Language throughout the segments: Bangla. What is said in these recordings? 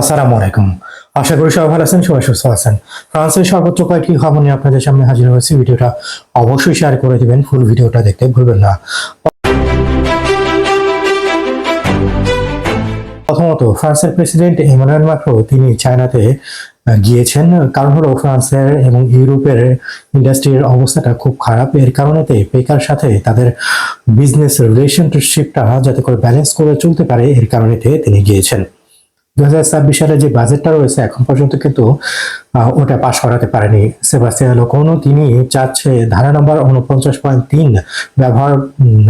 আসসালামু আলাইকুম। আশা করি সবাই ভালো আছেন, সবাই সুস্থ আছেন। ফ্রান্সের সর্বোচ্চ কয়েকটি খবর নিয়ে আপনাদের সামনে হাজির হয়েছে। ভিডিওটা অবশ্যই শেয়ার করে দিবেন ফুল ভিডিওটা দেখতে ভুলবেন না। প্রথমত, ফ্রান্সের প্রেসিডেন্ট ইমানুয়েল ম্যাক্রো তিনি চায়নাতে গিয়েছেন। কারণ হলো, ফ্রান্সের এবং ইউরোপের ইন্ডাস্ট্রির অবস্থাটা খুব খারাপ। এর কারণেতে বেকার সাথে তাদের বিজনেস রিলেশনশিপটা যাতে করে ব্যালেন্স করে চলতে পারে, এর কারণেতে তিনি গিয়েছেন। দু হাজার ছাব্বিশ সালে যে বাজেটটা রয়েছে, এখন পর্যন্ত কিন্তু ওটা পাশ করাতে পারেনি। সেবাস্টিয়ান লোকনো তিনি চাচ্ছে ধারা নম্বর উনপঞ্চাশ পয়েন্ট তিন ব্যবহার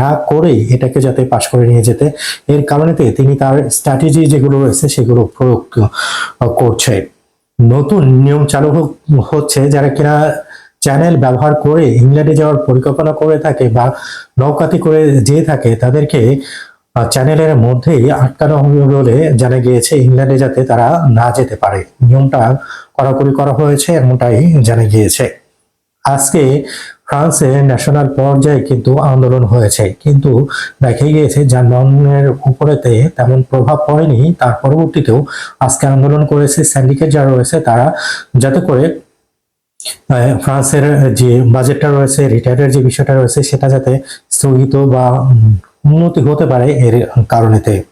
না করেই এটাকে যাতে পাশ করে নিয়ে যেতে। এর কারণেতে তিনি তার স্ট্র্যাটেজি যেগুলো রয়েছে, সেগুলো প্রয়োগ করছে। নতুন নিয়ম চালু হচ্ছে, যারা কিনা চ্যানেল ব্যবহার করে ইংল্যান্ডে যাওয়ার পরিকল্পনা করে থাকে বা নৌকাতি করে যেয়ে থাকে, তাদেরকে চ্যানেলের মধ্যেই আটকানো হবে বলে জানা গিয়েছে, ইংল্যান্ডে যাতে তারা না যেতে পারে। নিয়মটা কড়াকড়ি করা হয়েছে এমনটাই জানা গিয়েছে। আজকে ফ্রান্সে ন্যাশনাল পর্যায়ে কিন্তু আন্দোলন হয়েছে, কিন্তু দেখা গিয়েছে যানবাহনের উপরেতে তেমন প্রভাব পড়েনি। তার পরবর্তীতেও আজকে আন্দোলন করেছে স্যান্ডিকেট যারা রয়েছে, তারা যাতে করে ফ্রান্সের যে বাজেটটা রয়েছে, রিটায়ারের যে বিষয়টা রয়েছে, সেটা যাতে স্থগিত বা উন্নতি হতে পারে এর কারণেতে।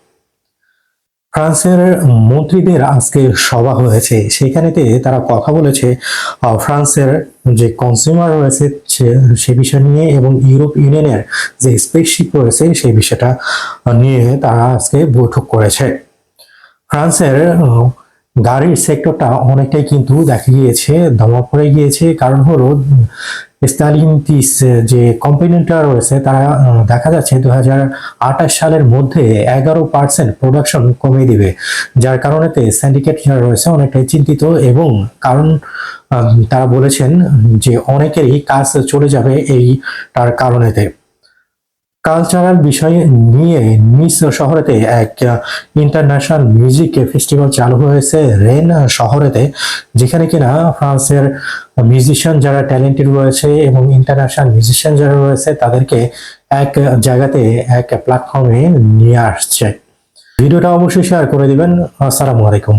ফ্রান্সের মন্ত্রীদের আজকে সভা হয়েছে। সেখানেতে তারা কথা বলেছে ফ্রান্সের যে কনজিউমার রয়েছে সে- বিষয় নিয়ে এবং ইউরোপ ইউনিয়নের যে স্পেসশিপ রয়েছে সেই বিষয়টা নিয়ে তারা আজকে বৈঠক করেছে। ফ্রান্সের গাড়ির সেক্টরটা অনেকটাই কিন্তু দেখা গিয়েছে দমা পড়ে গিয়েছে। কারণ হলো স্টালিনটিস যে কোম্পানিটা রয়েছে, তারা দেখা যাচ্ছে দু হাজার আঠাশ সালের মধ্যে এগারো পার্সেন্ট প্রোডাকশন কমিয়ে দিবে। যার কারণেতে সিন্ডিকেট যারা রয়েছে অনেকটাই চিন্তিত এবং কারণ তারা বলেছেন যে অনেকেরই কাজ চলে যাবে এইটার কারণেতে। কালচারাল বিষয় নিয়ে নিস শহরেতে এক ইন্টারন্যাশনাল মিউজিক ফেস্টিভ্যাল চালু হয়েছে রেন শহরেতে, যেখানে কিনা ফ্রান্সের মিউজিশিয়ান যারা ট্যালেন্টেড রয়েছে এবং ইন্টারন্যাশনাল মিউজিশিয়ান যারা রয়েছে তাদেরকে এক জায়গাতে, এক প্ল্যাটফর্মে নিয়ে আসছে। ভিডিওটা অবশ্যই শেয়ার করে দিবেন। আসসালামু আলাইকুম।